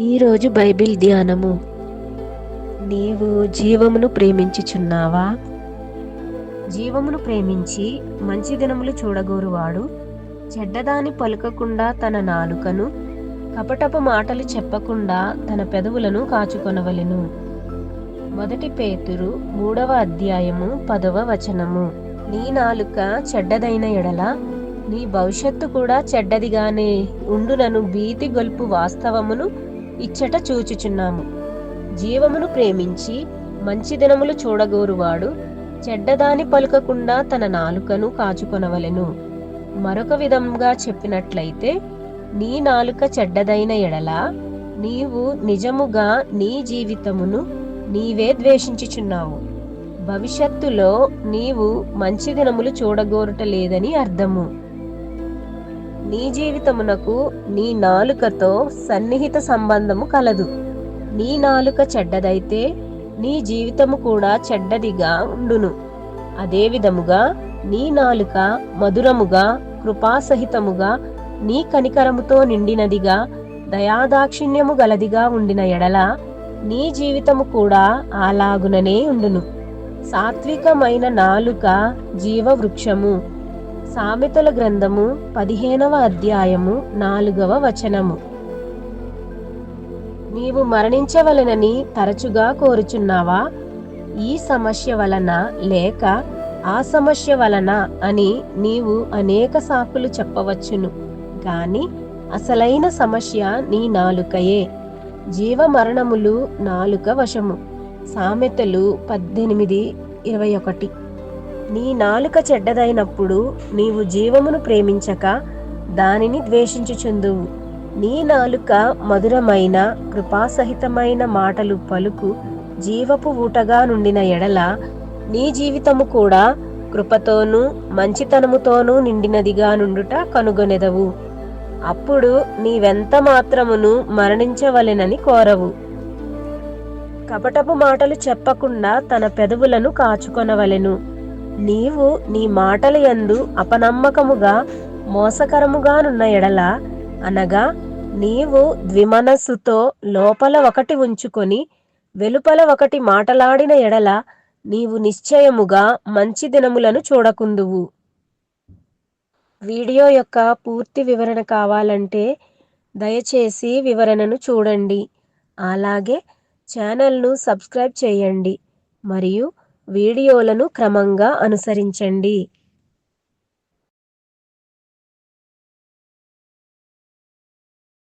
ఈరోజు బైబిల్ ధ్యానము. నీవు జీవమును ప్రేమించుచున్నావా? జీవమును ప్రేమించి మంచి దినములు చూడగోరువాడు. చెడ్డదాని పలుకకుండా తన నాలుకను కపటపు మాటలు చెప్పకుండా తన పెదవులను కాచుకొనవలెను. మొదటి పేతురు మూడవ అధ్యాయము పదవ వచనము. నీ నాలుక చెడ్డదైన ఎడల నీ భవిష్యత్తు కూడా చెడ్డదిగానే ఉండునను భీతి గొల్పు వాస్తవమును ఇచ్చట చూచుచున్నాము. జీవమును ప్రేమించి మంచి దినములు చూడగోరువాడు చెడ్డదాని పలుకకుండా తన నాలుకను కాచుకొనవలెను. మరొక విధంగా చెప్పినట్లయితే నీ నాలుక చెడ్డదైన ఎడల నీవు నిజముగా నీ జీవితమును నీవే ద్వేషించుచున్నావు. భవిష్యత్తులో నీవు మంచి దినములు చూడగోరుట లేదని అర్థము. నీ జీవితమునకు నీ నాలుకతో సన్నిహిత సంబంధము కలదు. నీ నాలుక చెడ్డదైతే నీ జీవితము కూడా చెడ్డదిగా ఉండును. అదే విధముగా నీ నాలుక మధురముగా కృపాసహితముగా నీ కనికరముతో నిండినదిగా దయాదాక్షిణ్యము గలదిగా ఉండిన ఎడల నీ జీవితము కూడా అలాగుననే ఉండును. సాత్వికమైన నాలుక జీవవృక్షము. సామెతల గ్రంథము పదిహేనవ అధ్యాయము నాలుగవ వచనము. నీవు మరణించవలనని తరచుగా కోరుచున్నావా? ఈ సమస్య వలన లేక ఆ సమస్య వలన అని నీవు అనేక సాకులు చెప్పవచ్చును. కాని అసలైన సమస్య నీ నాలుకయే. జీవమరణములు నాలుక వశము. సామెతలు పద్దెనిమిది ఇరవై ఒకటి. నీ నాలుక చెడ్డదైనప్పుడు నీవు జీవమును ప్రేమించక దానిని ద్వేషించుచుందువు. నీ నాలుక మధురమైన కృపాసహితమైన మాటలు పలుకు జీవపు ఊటగా నుండిన ఎడల నీ జీవితము కూడా కృపతోనూ మంచితనముతోనూ నిండినదిగా నుండుట కనుగొనెదవు. అప్పుడు నీవెంత మాత్రమును మరణించవలెనని కోరవు. కపటపు మాటలు చెప్పకుండా తన పెదవులను కాచుకొనవలెను. నీవు నీ మాటల యందు అపనమ్మకముగా మోసకరముగానున్న ఎడల అనగా నీవు ద్విమనస్సుతో లోపల ఒకటి ఉంచుకొని వెలుపల ఒకటి మాటలాడిన ఎడల నీవు నిశ్చయముగా మంచి దినములను చూడకుందువు. వీడియో యొక్క పూర్తి వివరణ కావాలంటే దయచేసి వివరణను చూడండి. అలాగే ఛానల్ను సబ్స్క్రైబ్ చేయండి. మరియు వీడియోలను క్రమంగా అనుసరించండి.